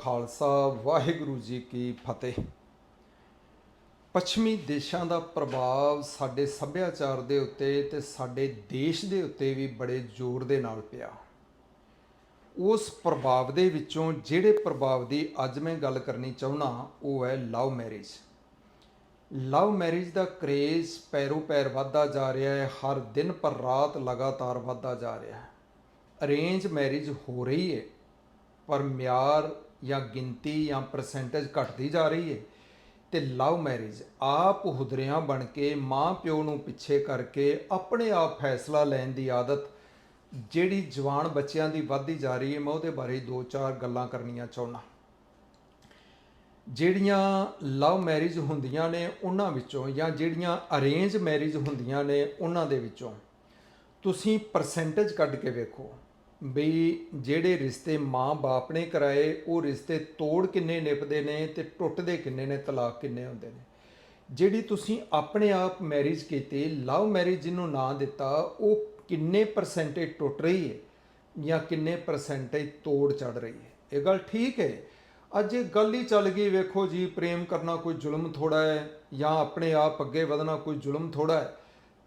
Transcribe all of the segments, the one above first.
ਖਾਲਸਾ, ਵਾਹਿਗੁਰੂ ਜੀ ਕੀ ਫਤਿਹ। ਪੱਛਮੀ ਦੇਸ਼ਾਂ ਦਾ ਪ੍ਰਭਾਵ ਸਾਡੇ ਸੱਭਿਆਚਾਰ ਦੇ ਉੱਤੇ ਤੇ ਸਾਡੇ ਦੇਸ਼ ਦੇ ਉੱਤੇ ਵੀ ਬੜੇ ਜ਼ੋਰ ਦੇ ਨਾਲ ਪਿਆ। ਉਸ ਪ੍ਰਭਾਵ ਦੇ ਵਿੱਚੋਂ ਜਿਹੜੇ ਪ੍ਰਭਾਵ ਦੀ ਅੱਜ ਮੈਂ ਗੱਲ ਕਰਨੀ ਚਾਹੁੰਦਾ, ਉਹ ਹੈ ਲਵ ਮੈਰਿਜ। ਲਵ ਮੈਰਿਜ ਦਾ ਕਰੇਜ਼ ਪੈਰੋ ਪੈਰ ਵੱਧਦਾ ਜਾ ਰਿਹਾ ਹੈ, ਹਰ ਦਿਨ ਪਰ ਰਾਤ ਲਗਾਤਾਰ ਵੱਧਦਾ ਜਾ ਰਿਹਾ ਹੈ। ਅਰੇਂਜ ਮੈਰਿਜ ਹੋ ਰਹੀ ਹੈ, ਪਰ ਮਿਆਰ ਜਾਂ ਗਿਣਤੀ ਜਾਂ ਪਰਸੈਂਟੇਜ ਘਟਦੀ ਜਾ ਰਹੀ ਹੈ ਤੇ ਲਵ ਮੈਰਿਜ ਆਪ ਹੁਦਰਿਆਂ ਬਣ ਕੇ ਮਾਂ ਪਿਓ ਨੂੰ ਪਿੱਛੇ ਕਰਕੇ ਆਪਣੇ ਆਪ ਫੈਸਲਾ ਲੈਣ ਦੀ ਆਦਤ ਜਿਹੜੀ ਜਵਾਨ ਬੱਚਿਆਂ ਦੀ ਵੱਧਦੀ ਜਾ ਰਹੀ ਹੈ ਮੈਂ ਉਹਦੇ ਬਾਰੇ ਦੋ ਚਾਰ ਗੱਲਾਂ ਕਰਨੀਆਂ ਚਾਹੁੰਦਾ। ਜਿਹੜੀਆਂ ਲਵ ਮੈਰਿਜ ਹੁੰਦੀਆਂ ਨੇ ਉਹਨਾਂ ਵਿੱਚੋਂ ਜਾਂ ਜਿਹੜੀਆਂ ਅਰੇਂਜ ਮੈਰਿਜ ਹੁੰਦੀਆਂ ਨੇ ਉਹਨਾਂ ਦੇ ਵਿੱਚੋਂ, ਤੁਸੀਂ ਪਰਸੈਂਟੇਜ ਕੱਢ ਕੇ ਵੇਖੋ। ਬਈ ਜਿਹੜੇ ਰਿਸ਼ਤੇ ਮਾਂ-ਬਾਪ ਨੇ ਕਰਾਏ, ਉਹ ਰਿਸ਼ਤੇ ਤੋੜ ਕਿੰਨੇ ਨਿਭਦੇ ਨੇ ਤੇ ਟੁੱਟਦੇ ਕਿੰਨੇ ਨੇ, ਤਲਾਕ ਕਿੰਨੇ ਹੁੰਦੇ ਨੇ। ਜਿਹੜੀ ਤੁਸੀਂ ਆਪਣੇ ਆਪ ਮੈਰਿਜ ਕੀਤੀ, ਲਵ ਮੈਰਿਜ ਜਿਹਨੂੰ ਨਾਂ ਦਿੱਤਾ, ਉਹ ਕਿੰਨੇ ਪਰਸੈਂਟੇਜ ਟੁੱਟ ਰਹੀ ਹੈ ਜਾਂ ਕਿੰਨੇ ਪਰਸੈਂਟੇਜ ਤੋੜ ਚੜ ਰਹੀ ਹੈ? ਇਹ ਗੱਲ ਠੀਕ ਹੈ। ਅੱਜ ਇਹ ਗੱਲ ਹੀ ਚੱਲ ਗਈ, ਵੇਖੋ ਜੀ, ਪ੍ਰੇਮ ਕਰਨਾ ਕੋਈ ਜ਼ੁਲਮ ਥੋੜਾ ਹੈ ਜਾਂ ਆਪਣੇ ਆਪ ਅੱਗੇ ਵਧਣਾ ਕੋਈ ਜ਼ੁਲਮ ਥੋੜਾ ਹੈ।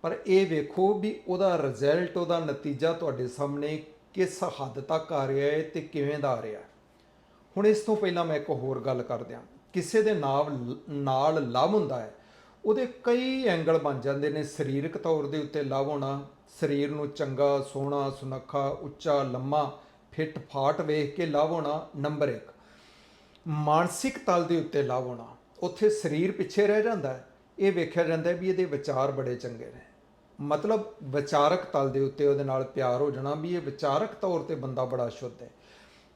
ਪਰ ਇਹ ਵੇਖੋ ਵੀ ਉਹਦਾ ਰਿਜ਼ਲਟ ਉਹਦਾ ਨਤੀਜਾ ਤੁਹਾਡੇ ਸਾਹਮਣੇ ਕਿਸ ਹੱਦ ਤੱਕ ਆ ਰਿਹਾ ਹੈ ਤੇ ਕਿਵੇਂ ਦਾ ਆ ਰਿਹਾ ਹੁਣ ਇਸ ਤੋਂ ਪਹਿਲਾਂ ਮੈਂ ਇੱਕ ਹੋਰ ਗੱਲ ਕਰਦਿਆਂ। ਕਿਸੇ ਦੇ ਨਾਲ ਨਾਲ ਲਵ ਹੁੰਦਾ ਹੈ, ਉਹਦੇ ਕਈ ਐਂਗਲ ਬਣ ਜਾਂਦੇ ਨੇ। ਸਰੀਰਕ ਤੌਰ ਦੇ ਉੱਤੇ ਲਵ ਹੋਣਾ, ਸਰੀਰ ਨੂੰ ਚੰਗਾ, ਸੋਹਣਾ, ਸੁਨੱਖਾ, ਉੱਚਾ, ਲੰਮਾ, ਫਿੱਟ ਫਾਟ ਵੇਖ ਕੇ ਲਵ ਹੋਣਾ ਨੰਬਰ 1 ਮਾਨਸਿਕ ਤਲ ਦੇ ਉੱਤੇ ਲਵ ਹੋਣਾ, ਉੱਥੇ ਸਰੀਰ ਪਿੱਛੇ ਰਹਿ ਜਾਂਦਾ ਹੈ। ਇਹ ਵੇਖਿਆ ਜਾਂਦਾ ਵੀ ਇਹਦੇ ਵਿਚਾਰ ਬੜੇ ਚੰਗੇ ਨੇ। ਮਤਲਬ ਵਿਚਾਰਕ ਤਲ ਦੇ ਉੱਤੇ ਉਹਦੇ ਨਾਲ ਪਿਆਰ ਹੋ ਜਾਣਾ ਵੀ ਇਹ ਵਿਚਾਰਕ ਤੌਰ ਤੇ ਬੰਦਾ ਬੜਾ ਸ਼ੁੱਧ ਹੈ।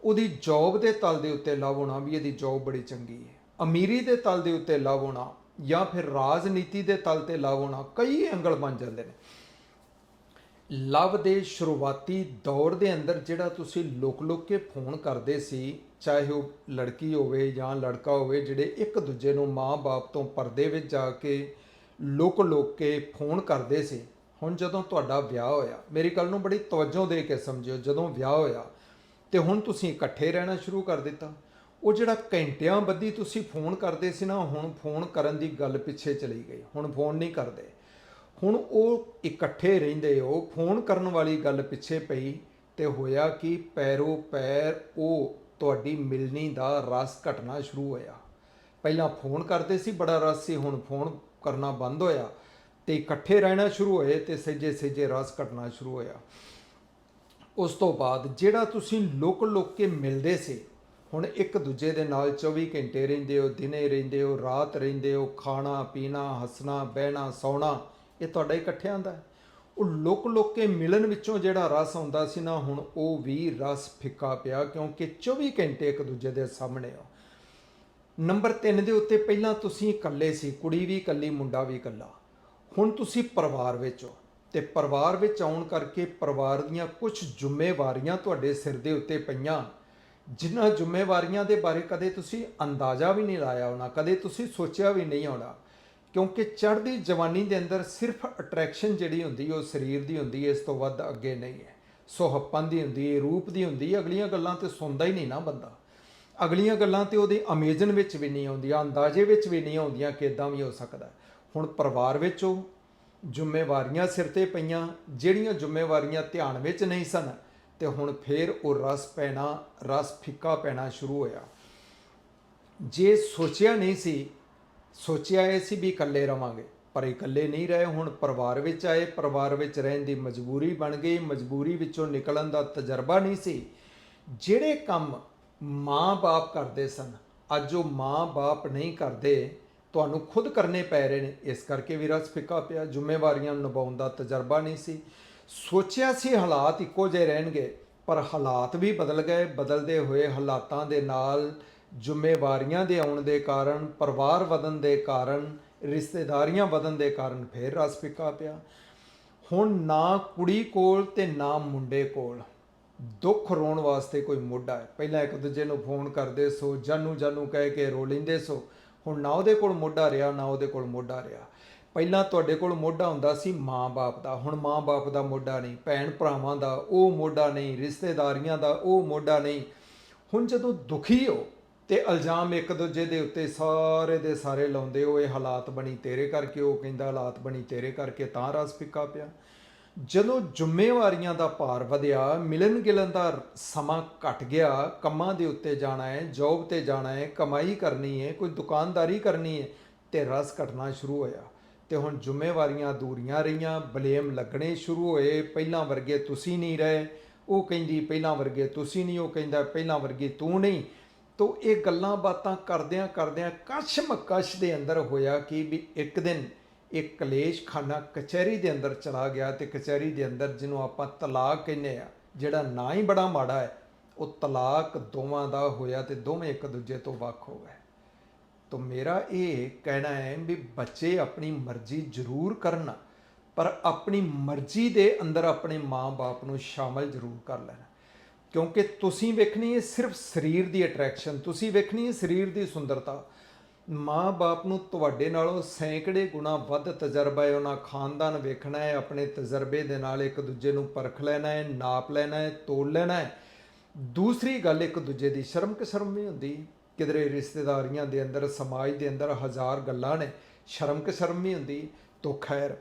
ਉਹਦੀ ਜੌਬ ਦੇ ਤਲ ਦੇ ਉੱਤੇ ਲਵ ਹੋਣਾ ਵੀ ਇਹਦੀ ਜੌਬ ਬੜੀ ਚੰਗੀ ਹੈ। ਅਮੀਰੀ ਦੇ ਤਲ ਦੇ ਉੱਤੇ ਲਵ ਹੋਣਾ ਜਾਂ ਫਿਰ ਰਾਜਨੀਤੀ ਦੇ ਤਲ ਤੇ ਲਵ ਹੋਣਾ ਕਈ ਐਂਗਲ ਬਣ ਜਾਂਦੇ ਨੇ। ਲਵ ਦੇ ਸ਼ੁਰੂਆਤੀ ਦੌਰ ਦੇ ਅੰਦਰ ਜਿਹੜਾ ਤੁਸੀਂ ਲੋਕ ਲੋਕ ਕੇ ਫੋਨ ਕਰਦੇ ਸੀ, ਚਾਹੇ ਉਹ ਲੜਕੀ ਹੋਵੇ ਜਾਂ ਲੜਕਾ ਹੋਵੇ, ਜਿਹੜੇ ਇੱਕ ਦੂਜੇ ਨੂੰ ਮਾਂ-ਬਾਪ ਤੋਂ ਪਰਦੇ ਵਿੱਚ ਜਾ ਕੇ ਲੁਕ-ਲੁਕ ਕੇ ਫੋਨ ਕਰਦੇ ਸੀ ਹੁਣ ਜਦੋਂ ਤੁਹਾਡਾ ਵਿਆਹ ਹੋਇਆ, ਮੇਰੀ ਗੱਲ ਨੂੰ ਬੜੀ ਤਵੱਜੋ ਦੇ ਕੇ ਸਮਝਿਓ, ਜਦੋਂ ਵਿਆਹ ਹੋਇਆ ਤੇ ਹੁਣ ਤੁਸੀਂ ਇਕੱਠੇ ਰਹਿਣਾ ਸ਼ੁਰੂ ਕਰ ਦਿੱਤਾ। ਉਹ ਜਿਹੜਾ ਘੰਟਿਆਂ ਬੱਧੀ ਤੁਸੀਂ ਫੋਨ ਕਰਦੇ ਸੀ ਨਾ, ਹੁਣ ਫੋਨ ਕਰਨ ਦੀ ਗੱਲ ਪਿੱਛੇ ਚਲੀ ਗਈ, ਹੁਣ ਫੋਨ ਨਹੀਂ ਕਰਦੇ। ਹੁਣ ਉਹ ਇਕੱਠੇ ਰਹਿੰਦੇ ਹੋ, ਫੋਨ ਕਰਨ ਵਾਲੀ ਗੱਲ ਪਿੱਛੇ ਪਈ ਤੇ ਹੋਇਆ ਕਿ, ਪੈਰੋ ਪੈਰ ਉਹ ਤੁਹਾਡੀ ਮਿਲਣੀ ਦਾ ਰਸ ਘਟਣਾ ਸ਼ੁਰੂ ਹੋਇਆ। ਪਹਿਲਾਂ ਫੋਨ ਕਰਦੇ ਸੀ, ਬੜਾ ਰਸ ਸੀ, ਹੁਣ ਫੋਨ ਕਰਨਾ ਬੰਦ ਹੋਇਆ। ਤੇ ਇਕੱਠੇ ਰਹਿਣਾ ਸ਼ੁਰੂ ਹੋਏ ਤੇ ਸਹਿਜੇ ਸਹਿਜੇ ਰਸ ਘਟਣਾ ਸ਼ੁਰੂ ਹੋਇਆ। ਉਸ ਤੋਂ ਬਾਅਦ ਜਿਹੜਾ ਤੁਸੀਂ ਲੋਕ ਲੋਕ ਕੇ ਮਿਲਦੇ ਸੀ, ਹੁਣ ਇੱਕ ਦੂਜੇ ਦੇ ਨਾਲ 24 ਘੰਟੇ ਰਹਿੰਦੇ ਹੋ, ਦਿਨੇ ਰਹਿੰਦੇ ਹੋ, ਰਾਤ ਰਹਿੰਦੇ ਹੋ, ਖਾਣਾ, ਪੀਣਾ, ਹੱਸਣਾ, ਬਹਿਣਾ, ਸੌਣਾ, ਇਹ ਤੁਹਾਡਾ ਇਕੱਠਿਆਂ ਦਾ ਉਹ ਲੋਕ ਲੁਕ ਕੇ ਮਿਲਣ ਵਿੱਚੋਂ ਜਿਹੜਾ ਰਸ ਆਉਂਦਾ ਸੀ ਨਾ, ਹੁਣ ਉਹ ਵੀ ਰਸ ਫਿੱਕਾ ਪਿਆ ਕਿਉਂਕਿ 24 ਘੰਟੇ ਇੱਕ ਦੂਜੇ ਦੇ ਸਾਹਮਣੇ ਹੋ। ਨੰਬਰ 3 ਦੇ ਉੱਤੇ ਪਹਿਲਾਂ ਤੁਸੀਂ ਇਕੱਲੇ ਸੀ, ਕੁੜੀ ਵੀ ਇਕੱਲੀ, ਮੁੰਡਾ ਵੀ ਇਕੱਲਾ। ਹੁਣ ਤੁਸੀਂ ਪਰਿਵਾਰ ਵਿੱਚ ਹੋ ਤੇ ਪਰਿਵਾਰ ਵਿੱਚ ਆਉਣ ਕਰਕੇ ਪਰਿਵਾਰ ਦੀਆਂ ਕੁਝ ਜ਼ਿੰਮੇਵਾਰੀਆਂ ਤੁਹਾਡੇ ਸਿਰ ਦੇ ਉੱਤੇ ਪਈਆਂ। ਜਿਨ੍ਹਾਂ ਜ਼ਿੰਮੇਵਾਰੀਆਂ ਦੇ ਬਾਰੇ ਕਦੇ ਤੁਸੀਂ ਅੰਦਾਜ਼ਾ ਵੀ ਨਹੀਂ ਲਾਇਆ ਹੋਣਾ, ਕਦੇ ਤੁਸੀਂ ਸੋਚਿਆ ਵੀ ਨਹੀਂ ਹੋਣਾ। ਕਿਉਂਕਿ ਚੜ੍ਹਦੀ ਜਵਾਨੀ ਦੇ ਅੰਦਰ ਸਿਰਫ ਅਟਰੈਕਸ਼ਨ ਜਿਹੜੀ ਹੁੰਦੀ, ਉਹ ਸਰੀਰ ਦੀ ਹੁੰਦੀ ਹੈ ਇਸ ਤੋਂ ਵੱਧ ਅੱਗੇ ਨਹੀਂ ਹੈ। ਸੁਹੱਪਨ ਦੀ ਹੁੰਦੀ ਹੈ ਰੂਪ ਦੀ ਹੁੰਦੀ ਹੈ ਅਗਲੀਆਂ ਗੱਲਾਂ ਤੇ ਸੁਣਦਾ ਹੀ ਨਹੀਂ ਨਾ ਬੰਦਾ। ਅਗਲੀਆਂ ਗੱਲਾਂ ਤੇ ਉਹਦੇ ਅਮੇਜ਼ਨ ਵਿੱਚ ਵੀ ਨਹੀਂ ਆਉਂਦੀਆਂ, ਅੰਦਾਜ਼ੇ ਵਿੱਚ ਵੀ ਨਹੀਂ ਆਉਂਦੀਆਂ ਕਿ ਇਦਾਂ ਵੀ ਹੋ ਸਕਦਾ। ਹੁਣ ਪਰਿਵਾਰ ਵਿੱਚ ਉਹ ਜ਼ਿੰਮੇਵਾਰੀਆਂ ਸਿਰ ਤੇ ਪਈਆਂ, ਜਿਹੜੀਆਂ ਜ਼ਿੰਮੇਵਾਰੀਆਂ ਧਿਆਨ ਵਿੱਚ ਨਹੀਂ ਸਨ, ਤੇ ਹੁਣ ਫੇਰ ਉਹ ਰਸ ਪੈਣਾ, ਰਸ ਫਿੱਕਾ ਪੈਣਾ ਸ਼ੁਰੂ ਹੋਇਆ। ਜੇ ਸੋਚਿਆ ਨਹੀਂ ਸੀ, ਸੋਚਿਆ ਇਹ ਸੀ ਵੀ ਇਕੱਲੇ ਰਵਾਂਗੇ, ਪਰ ਇਕੱਲੇ ਨਹੀਂ ਰਹੇ, ਹੁਣ ਪਰਿਵਾਰ ਵਿੱਚ ਆਏ, ਪਰਿਵਾਰ ਵਿੱਚ ਰਹਿਣ ਦੀ ਮਜਬੂਰੀ ਬਣ ਗਈ, ਮਜਬੂਰੀ ਵਿੱਚੋਂ ਨਿਕਲਣ ਦਾ ਤਜਰਬਾ ਨਹੀਂ ਸੀ। ਜਿਹੜੇ ਕੰਮ ਮਾਂ-ਬਾਪ ਕਰਦੇ ਸਨ, ਅੱਜ ਉਹ ਮਾਂ-ਬਾਪ ਨਹੀਂ ਕਰਦੇ ਤੁਹਾਨੂੰ ਖੁਦ ਕਰਨੇ ਪੈ ਰਹੇ ਨੇ। ਇਸ ਕਰਕੇ ਵੀ ਰਸ ਫਿੱਕਾ ਪਿਆ, ਜ਼ਿੰਮੇਵਾਰੀਆਂ ਨਿਭਾਉਣ ਦਾ ਤਜਰਬਾ ਨਹੀਂ ਸੀ। ਸੋਚਿਆ ਸੀ ਹਾਲਾਤ ਇੱਕੋ ਜਿਹੇ ਰਹਿਣਗੇ, ਪਰ ਹਾਲਾਤ ਵੀ ਬਦਲ ਗਏ। ਬਦਲਦੇ ਹੋਏ ਹਾਲਾਤਾਂ ਦੇ ਨਾਲ ਜ਼ਿੰਮੇਵਾਰੀਆਂ ਦੇ ਆਉਣ ਦੇ ਕਾਰਨ, ਪਰਿਵਾਰ ਵਧਣ ਦੇ ਕਾਰਨ, ਰਿਸ਼ਤੇਦਾਰੀਆਂ ਵਧਣ ਦੇ ਕਾਰਨ ਫੇਰ ਰਸ ਫਿੱਕਾ ਪਿਆ। ਹੁਣ ਨਾ ਕੁੜੀ ਕੋਲ ਤੇ ਨਾ ਮੁੰਡੇ ਕੋਲ ਦੁੱਖ ਰੋਣ ਵਾਸਤੇ ਕੋਈ ਮੋਢਾ ਹੈ। ਪਹਿਲਾਂ ਇੱਕ ਦੂਜੇ ਨੂੰ ਫੋਨ ਕਰਦੇ ਸੋ ਜਾਨੂ ਜਾਨੂ ਕਹਿ ਕੇ ਰੋ ਲੈਂਦੇ ਸੋ। ਹੁਣ ਨਾ ਉਹਦੇ ਕੋਲ ਮੋਢਾ ਰਿਹਾ, ਨਾ ਉਹਦੇ ਕੋਲ ਮੋਢਾ ਰਿਹਾ। ਪਹਿਲਾਂ ਤੁਹਾਡੇ ਕੋਲ ਮੋਢਾ ਹੁੰਦਾ ਸੀ ਮਾਂ-ਬਾਪ ਦਾ, ਹੁਣ ਮਾਂ-ਬਾਪ ਦਾ ਮੋਢਾ ਨਹੀਂ, ਭੈਣ ਭਰਾਵਾਂ ਦਾ, ਉਹ ਮੋਢਾ ਨਹੀਂ, ਰਿਸ਼ਤੇਦਾਰੀਆਂ ਦਾ, ਉਹ ਮੋਢਾ ਨਹੀਂ। ਹੁਣ ਜਦੋਂ ਦੁਖੀ ਹੋ ਤੇ ਇਲਜ਼ਾਮ ਇੱਕ ਦੂਜੇ ਦੇ ਉੱਤੇ ਸਾਰੇ ਦੇ ਸਾਰੇ ਲਾਉਂਦੇ ਹੋ, ਇਹ ਹਾਲਾਤ ਬਣੀ ਤੇਰੇ ਕਰਕੇ, ਉਹ ਕਹਿੰਦਾ ਹਾਲਾਤ ਬਣੀ ਤੇਰੇ ਕਰਕੇ, ਤਾਂ ਰਸ ਫਿੱਕਾ ਪਿਆ। ਜਦੋਂ ਜ਼ਿੰਮੇਵਾਰੀਆਂ ਦਾ ਭਾਰ ਵਧਿਆ ਮਿਲਣ ਗਿਲਣ ਦਾ ਸਮਾਂ ਘਟ ਗਿਆ, ਕੰਮਾਂ ਦੇ ਉੱਤੇ ਜਾਣਾ ਹੈ ਜੌਬ ਤੇ ਜਾਣਾ ਹੈ, ਕਮਾਈ ਕਰਨੀ ਹੈ, ਕੋਈ ਦੁਕਾਨਦਾਰੀ ਕਰਨੀ ਹੈ, ਤੇ ਰਸ ਘਟਣਾ ਸ਼ੁਰੂ ਹੋਇਆ। ਤੇ ਹੁਣ ਜ਼ਿੰਮੇਵਾਰੀਆਂ ਦੂਰੀਆਂ ਰਹੀਆਂ, ਬਲੇਮ ਲੱਗਣੇ ਸ਼ੁਰੂ ਹੋਏ, ਪਹਿਲਾਂ ਵਰਗੇ ਤੁਸੀਂ ਨਹੀਂ ਰਹੇ। ਉਹ ਕਹਿੰਦੀ, ਪਹਿਲਾਂ ਵਰਗੇ ਤੁਸੀਂ ਨਹੀਂ। ਉਹ ਕਹਿੰਦਾ, ਪਹਿਲਾਂ ਵਰਗੀ ਤੂੰ ਨਹੀਂ। ਤੋ ਇਹ ਗੱਲਾਂ ਬਾਤਾਂ ਕਰਦਿਆਂ ਕਰਦਿਆਂ ਕਸ਼ ਮਕਸ਼ ਦੇ ਅੰਦਰ ਹੋਇਆ ਕਿ ਵੀ ਇੱਕ ਦਿਨ ਇਹ ਕਲੇਸ਼ ਖਾਨਾ ਕਚਹਿਰੀ ਦੇ ਅੰਦਰ ਚਲਾ ਗਿਆ ਤੇ ਕਚਹਿਰੀ ਦੇ ਅੰਦਰ ਜਿਹਨੂੰ ਆਪਾਂ ਤਲਾਕ ਕਹਿੰਦੇ ਆ, ਜਿਹੜਾ ਨਾ ਹੀ ਬੜਾ ਮਾੜਾ ਹੈ, ਉਹ ਤਲਾਕ ਦੋਵਾਂ ਦਾ ਹੋਇਆ ਤੇ ਦੋਵੇਂ ਇੱਕ ਦੂਜੇ ਤੋਂ ਵੱਖ ਹੋ ਗਏ। ਤਾਂ ਮੇਰਾ ਇਹ ਕਹਿਣਾ ਹੈ ਵੀ ਬੱਚੇ ਆਪਣੀ ਮਰਜ਼ੀ ਜ਼ਰੂਰ ਕਰਨ, ਪਰ ਆਪਣੀ ਮਰਜ਼ੀ ਦੇ ਅੰਦਰ ਆਪਣੇ ਮਾਂ-ਬਾਪ ਨੂੰ ਸ਼ਾਮਲ ਜ਼ਰੂਰ ਕਰ ਲੈਣਾ। ਕਿਉਂਕਿ ਤੁਸੀਂ ਵੇਖਣੀ ਹੈ ਸਿਰਫ ਸਰੀਰ ਦੀ ਅਟਰੈਕਸ਼ਨ ਤੁਸੀਂ ਵੇਖਣੀ ਹੈ ਸਰੀਰ ਦੀ ਸੁੰਦਰਤਾ ਮਾਂ-ਬਾਪ ਨੂੰ ਤੁਹਾਡੇ ਨਾਲੋਂ ਸੈਂਕੜੇ ਗੁਣਾ ਵੱਧ ਤਜਰਬਾ ਹੈ, ਉਹਨਾਂ ਖਾਨਦਾਨ ਵੇਖਣਾ ਹੈ, ਆਪਣੇ ਤਜਰਬੇ ਦੇ ਨਾਲ ਇੱਕ ਦੂਜੇ ਨੂੰ ਪਰਖ ਲੈਣਾ ਹੈ, ਨਾਪ ਲੈਣਾ ਹੈ, ਤੋਲ ਲੈਣਾ ਹੈ। ਦੂਸਰੀ ਗੱਲ, ਇੱਕ ਦੂਜੇ ਦੀ ਸ਼ਰਮ ਕਿ ਸ਼ਰਮ ਨਹੀਂ ਹੁੰਦੀ? ਕਿਧਰੇ ਰਿਸ਼ਤੇਦਾਰੀਆਂ ਦੇ ਅੰਦਰ, ਸਮਾਜ ਦੇ ਅੰਦਰ ਹਜ਼ਾਰ ਗੱਲਾਂ ਨੇ, ਸ਼ਰਮ ਕਿ ਸ਼ਰਮ ਨਹੀਂ ਹੁੰਦੀ? ਤੋ ਖੈਰ,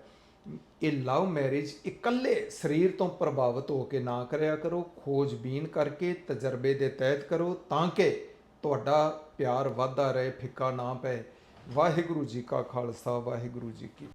ਇਹ ਲਵ ਮੈਰਿਜ ਇਕੱਲੇ ਸਰੀਰ ਤੋਂ ਪ੍ਰਭਾਵਿਤ ਹੋ ਕੇ ਨਾ ਕਰਿਆ ਕਰੋ, ਖੋਜਬੀਨ ਕਰਕੇ, ਤਜਰਬੇ ਦੇ ਤਹਿਤ ਕਰੋ, ਤਾਂ ਕਿ ਤੁਹਾਡਾ ਪਿਆਰ ਵੱਧਦਾ ਰਹੇ ਫਿੱਕਾ ਨਾ ਪਏ। ਵਾਹਿਗੁਰੂ ਜੀ ਕਾ ਖਾਲਸਾ ਵਾਹਿਗੁਰੂ ਜੀ ਕੀ